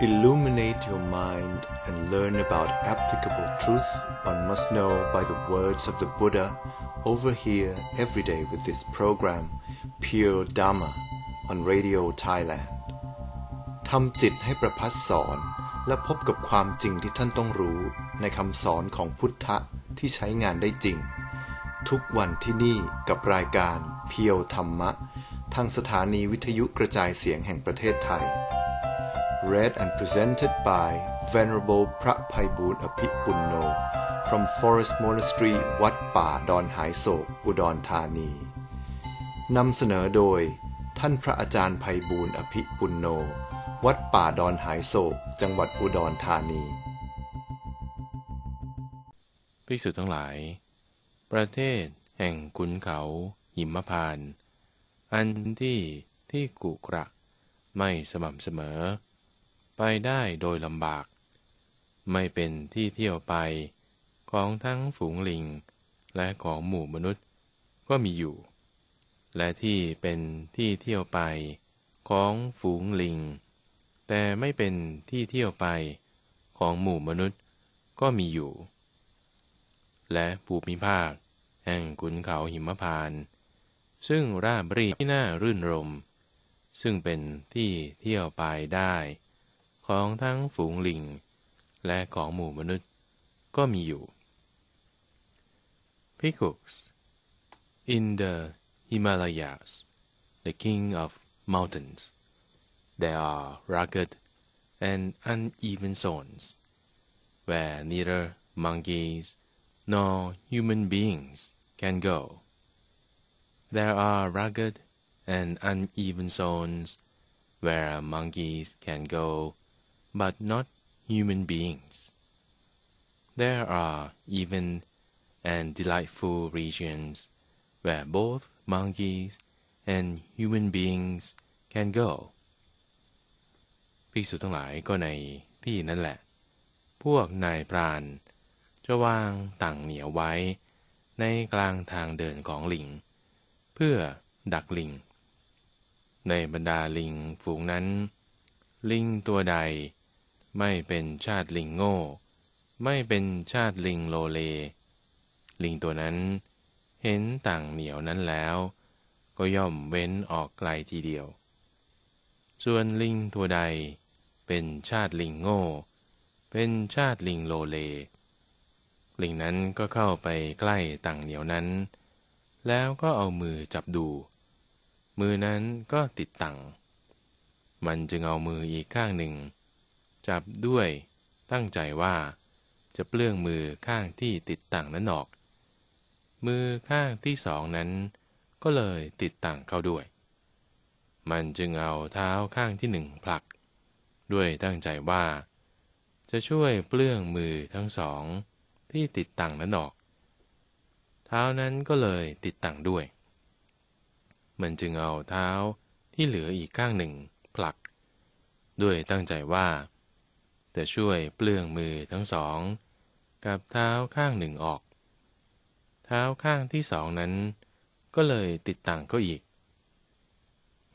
Illuminate your mind and learn about applicable truth one must know by the words of the Buddha over here every day with this program Pure Dharma on Radio Thailand ทำจิตให้ประพัดสอนและพบกับความจริงที่ท่านต้องรู้ในคำสอนของพุทธะที่ใช้งานได้จริง ทุกวันที่นี่กับรายการเพียวธรรมะ ทางสถานีวิทยุกระจายเสียงแห่งประเทศไทย read and presented by Venerable พระภัยบูรณ์อภิปุณโน from Forest Monastery วัดป่าดอนหายโศก อุดรธานี นำเสนอโดย ท่านพระอาจารย์ภัยบูรณ์อภิปุณโน วัดป่าดอนหายโศก จังหวัดอุดรธานี ภิกษุทั้งหลาย ประเทศแห่งขุนเขา หิมพานต์อันที่ที่กุกระ ไม่สม่ำเสมอ ไปได้โดยลำบาก ไม่เป็นที่เที่ยวไปของทั้งฝูงลิง และของหมู่มนุษย์ก็มีอยู่ และที่เป็นที่เที่ยวไปของฝูงลิง แต่ไม่เป็นที่เที่ยวไปของหมู่มนุษย์ก็มีอยู่ และภูมิภาค แห่งขุนเขาหิมพาน ซึ่งราบรีที่น่ารื่นรม ซึ่งเป็นที่เที่ยวไปได้ ของทั้งฝูงลิง และของหมู่มนุษย์ก็มีอยู่ Peacocks in the Himalayas, the king of mountains, there are rugged and uneven zones where neither monkeys nor human beings can go. There are rugged and uneven zones where monkeys can go, but not human beings. There are even and delightful regions where both monkeys and human beings can go ภิกษุทั้งหลายก็ในที่นั่นแหละ พวกนายพราน จะวางต่างเหนียวไว้ ในกลางทางเดินของลิง เพื่อดักลิง ในบรรดาลิงฝูงนั้น ลิงตัวใด ไม่เป็นชาติลิงโง่ ไม่เป็นชาติลิงโลเล ลิงตัวนั้น เห็นต่างเหนียวนั้นแล้ว ก็ย่อมเว้นออกไกลทีเดียว ส่วนลิงตัวใด เป็นชาติลิงโง่ เป็นชาติลิงโลเล ลิงนั้นก็เข้าไปใกล้ต่างเหนียวนั้น แล้วก็เอามือจับดู มือนั้นก็ติดตังมันจึงเอามืออีกข้างหนึ่ง จับด้วย ตั้งใจว่า จะเปลื้องมือข้างที่ติดตังนั้นออก มือข้างที่สองนั้น ก็เลยติดต่างเข้าด้วย มันจึงเอาเท้าข้างที่หนึ่งผลัก ด้วยตั้งใจว่า จะช่วยเปลื้องมือทั้งสองที่ติดต่างนั้นออก เท้านั้นก็เลยติดต่างด้วย มันจึงเอาเท้าที่เหลืออีกข้างหนึ่งผลัก ด้วยตั้งใจว่า จะช่วยเปลื้องมือทั้งสอง กับเท้าข้างหนึ่งออก เท้าข้างที่สองนั้น ก็เลยติดต่างก็อีก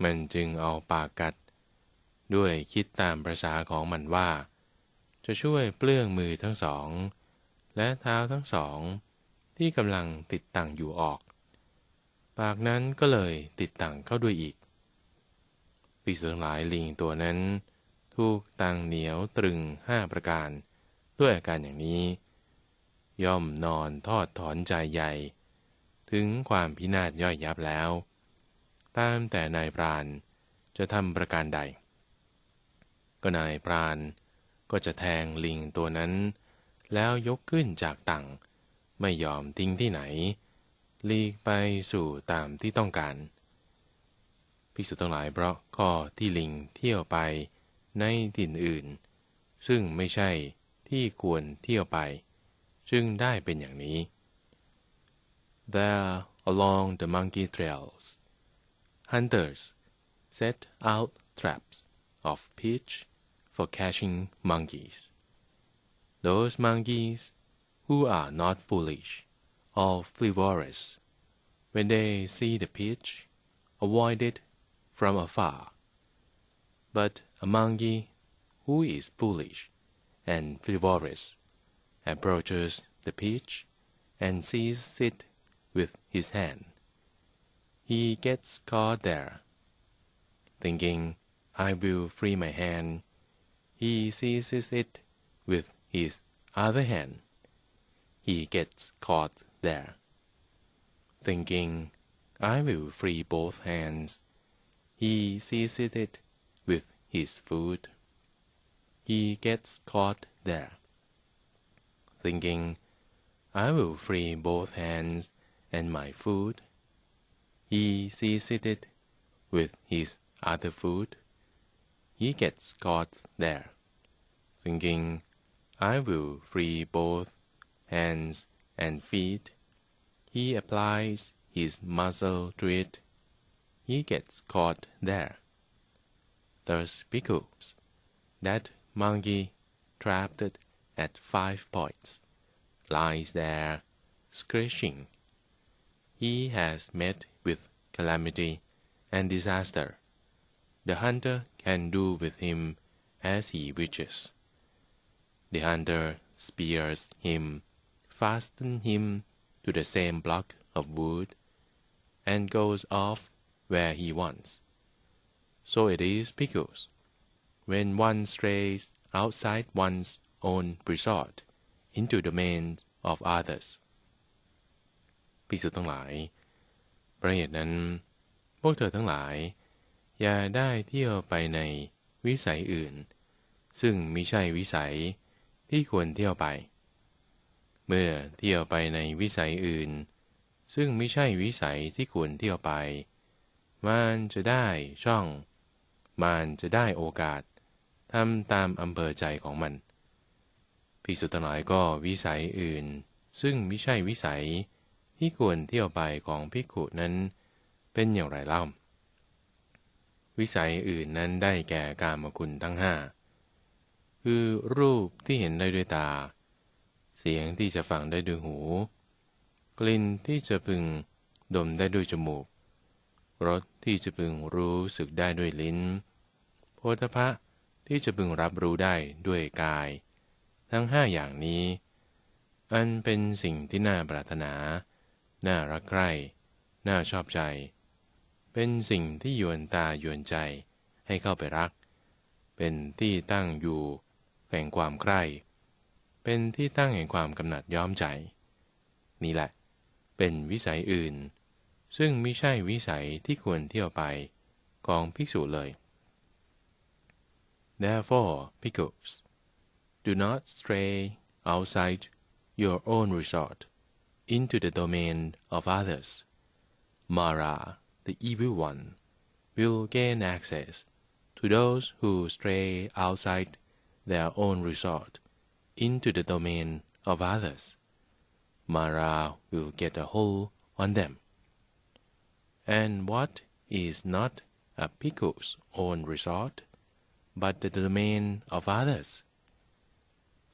มันจึงเอาปากกัด ด้วยคิดตามประษาของมันว่า จะช่วยเปลื้องมือทั้งสอง และเท้าทั้งสองที่กำลังติดต่างอยู่ออก ปากนั้นก็เลยติดต่างเข้าด้วยอีกปีศาจหลายลิงตัวนั้น ถูกตังเหนียวตรึงห้าประการ ด้วยอาการอย่างนี้ ย่อมนอนทอดถอนใจใหญ่ ถึงความพินาศย่อยยับแล้ว ตามแต่นายพรานจะทำประการใด ก็นายพรานก็จะแทงลิงตัวนั้น แล้วยกขึ้นจากตังไม่ยอมทิ้งที่ไหน ลีกไปสู่ตามที่ต้องการพิสุทั้งหลายเพราะข้อที่ลิงเที่ยวไป ในถิ่นอื่น ซึ่งไม่ใช่ที่ควรเที่ยวไป จึงได้เป็นอย่างนี้ There along the monkey trails hunters set out traps of pitch for catching monkeys those monkeys who are not foolish or frivolous when they see the pitch avoid it from afar but among ye, who is foolish and frivolous approaches the peach and seizes it with his hand. He gets caught there. Thinking, I will free my hand, he seizes it with his other hand. He gets caught there. Thinking, I will free both hands, he seizes it with his food. He gets caught there. Thinking, I will free both hands and my food. He seizes it with his other food. He gets caught there. Thinking, I will free both hands and feet. He applies his muscle to it. He gets caught there. Thus because that monkey trapped at five points lies there scratching. He has met with calamity and disaster. The hunter can do with him as he wishes. The hunter spears him, fastens him to the same block of wood, and goes off where he wants. So it is because when one strays outside one's own resort into the domain of others ภิกษุทั้งหลาย ประเหตุนั้น พวกเธอทั้งหลาย อย่าได้เที่ยวไปในวิสัยอื่น ซึ่งมิใช่วิสัยที่ควรเที่ยวไป เมื่อเที่ยวไปในวิสัยอื่น ซึ่งไม่ใช่วิสัยที่ควรเที่ยวไป มันจะได้ช่อง มันจะได้โอกาสทำตามอำเภอใจของมันภิกษุทั้งหลายก็วิสัยอื่น ซึ่งไม่ใช่วิสัยที่ควรเที่ยวไปของภิกขุนั้น เป็นอย่างไรเล่าวิสัยอื่นนั้นได้แก่การมคุณทั้งห้าคือรูปที่เห็นได้ด้วยตา เสียงที่จะฟังได้ด้วยหู กลิ่นที่จะพึงดมได้ด้วยจมูก รส ที่จะพึงรู้สึกได้ด้วยลิ้น โพธพะที่จะพึงรับรู้ได้ด้วยกาย ทั้งห้าอย่างนี้ อันเป็นสิ่งที่น่าปรารถนา น่ารักใคร่ น่าชอบใจ เป็นสิ่งที่ยวนตายวนใจให้เข้าไปรัก เป็นที่ตั้งอยู่แห่งความใคร่ เป็นที่ตั้งแห่งความกำหนัดย้อมใจ นี่แหละ เป็นวิสัยอื่น ซึ่งไม่ใช่วิสัยที่ควรเที่ยวไปกองภิกษุเลย Therefore, pickles, Do not stray outside your own resort into the domain of others. Mara, the evil one, will gain access to those who stray outside their own resort into the domain of others. Mara will get a hold on them. And what is not a pickle's own resort, but the domain of others?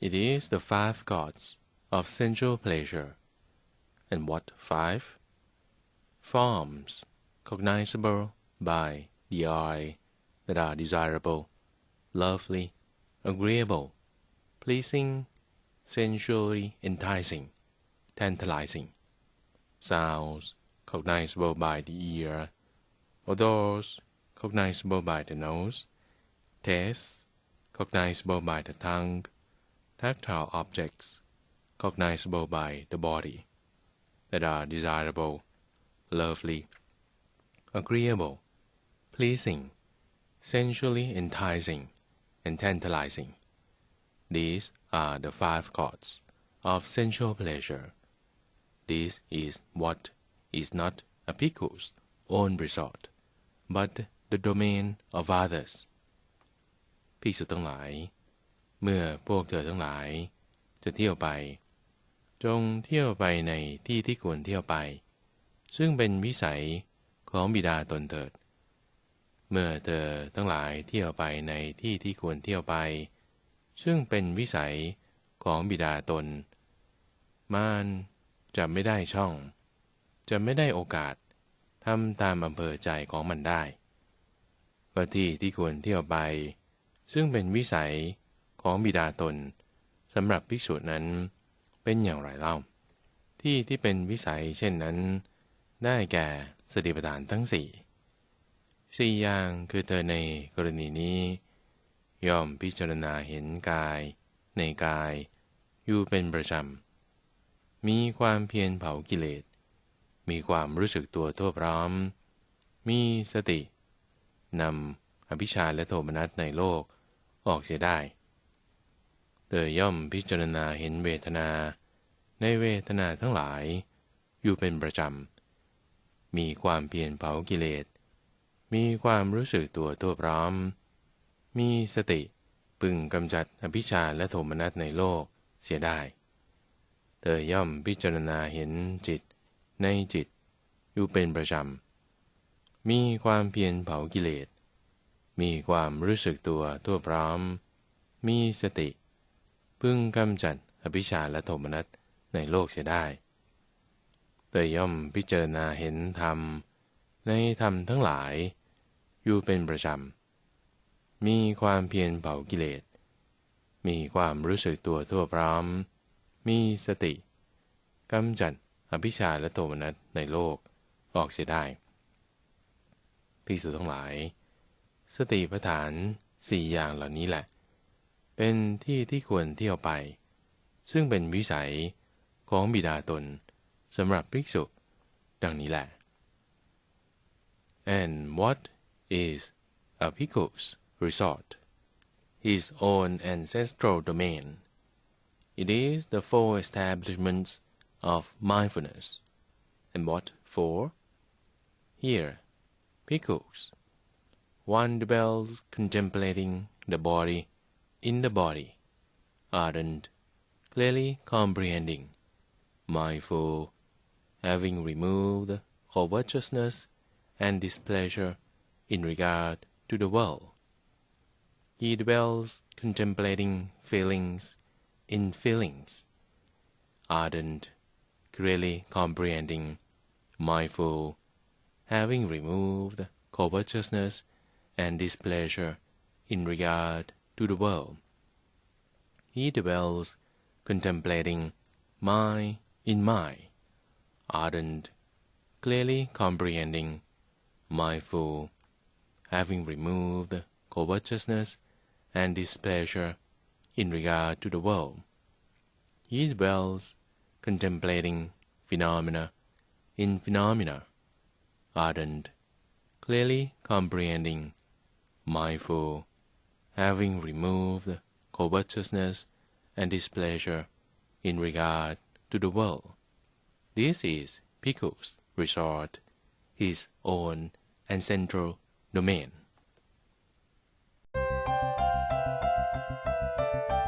It is the five gods of sensual pleasure. And what five? Forms cognizable by the eye that are desirable, lovely, agreeable, pleasing, sensually enticing, tantalizing. Sounds cognizable by the ear, odors cognizable by the nose, tastes cognizable by the tongue, tactile objects cognizable by the body that are desirable, lovely, agreeable, pleasing, sensually enticing, and tantalizing. These are the five gods of sensual pleasure. This is what is not a pickle's own resort, but the domain of others. ภิกษุทั้งหลาย เมื่อพวกเธอทั้งหลาย จะเที่ยวไป จงเที่ยวไปในที่ที่ควรเที่ยวไป ซึ่งเป็นวิสัยของบิดาตนเถิด เมื่อเธอทั้งหลายเที่ยวไปในที่ที่ควรเที่ยวไป ซึ่งเป็นวิสัยของบิดาตน มานจะไม่ได้ช่อง จะไม่ได้โอกาสทำตามอำเภอใจของมันได้ว่าที่ที่ควรเที่ยวไป ซึ่งเป็นวิสัยของบิดาตนสำหรับภิกษุนั้นเป็นอย่างไรเล่า ที่ที่เป็นวิสัยเช่นนั้น ได้แก่สติปัฏฐานทั้งสี่สี่อย่างคือเธอในกรณีนี้ ย่อมพิจารณาเห็นกาย ในกาย อยู่เป็นประจำมีความเพียรเผากิเลส มีความรู้สึกตัวทั่วพร้อม มีสตินำอภิชาและโทมนัสในโลกออกเสียได้เธอย่อมพิจารณาเห็นเวทนา ในเวทนาทั้งหลาย อยู่เป็นประจำ มีความเพียรเผากิเลส มีความรู้สึกตัวตัวพร้อม มีสติปึงกำจัดอภิชาและโทมนัสในโลกเสียได้เธอย่อมพิจารณาเห็นจิต ในจิต อยู่เป็นประจำ มีความเพียรเผากิเลส มีความรู้สึกตัวตัวพร้อม มีสติ พึงกำจัดอภิชาและโทมนัสในโลกเสียได้เตยย่อมพิจารณาเห็นธรรม ในธรรมทั้งหลาย อยู่เป็นประจำ มีความเพียรเผากิเลส มีความรู้สึกตัวทั่วพร้อม มีสติกำจัด อภิชาและโทมนัสในโลกออกเสียได้พิสุทั้งหลาย สติปัฏฐานสี่อย่างเหล่านี้แหละ เป็นที่ที่ควรเที่ยวไป ซึ่งเป็นวิสัยของบิดาตนสำหรับภิกษุ ดังนี้แหละ and what is a bhikkhu's resort his own ancestral domain it is the four establishments of mindfulness. And what for? Here bhikkhus one dwells contemplating the body in the body, ardent, clearly comprehending, mindful, having removed covetousness and displeasure in regard to the world. He dwells contemplating feelings in feelings, ardent, clearly comprehending, mindful, having removed covetousness and displeasure in regard to the world. He dwells contemplating my in my, ardent, clearly comprehending, mindful, having removed covetousness and displeasure in regard to the world. He dwells contemplating phenomena in phenomena, ardent, clearly comprehending, mindful, having removed covetousness and displeasure in regard to the world. This is Pico's resort, his own and central domain.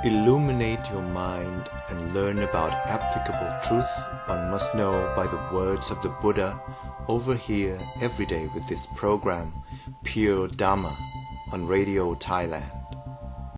Illuminate your mind and learn about applicable truth one must know by the words of the Buddha over here every day with this program, Pure Dharma, on Radio Thailand.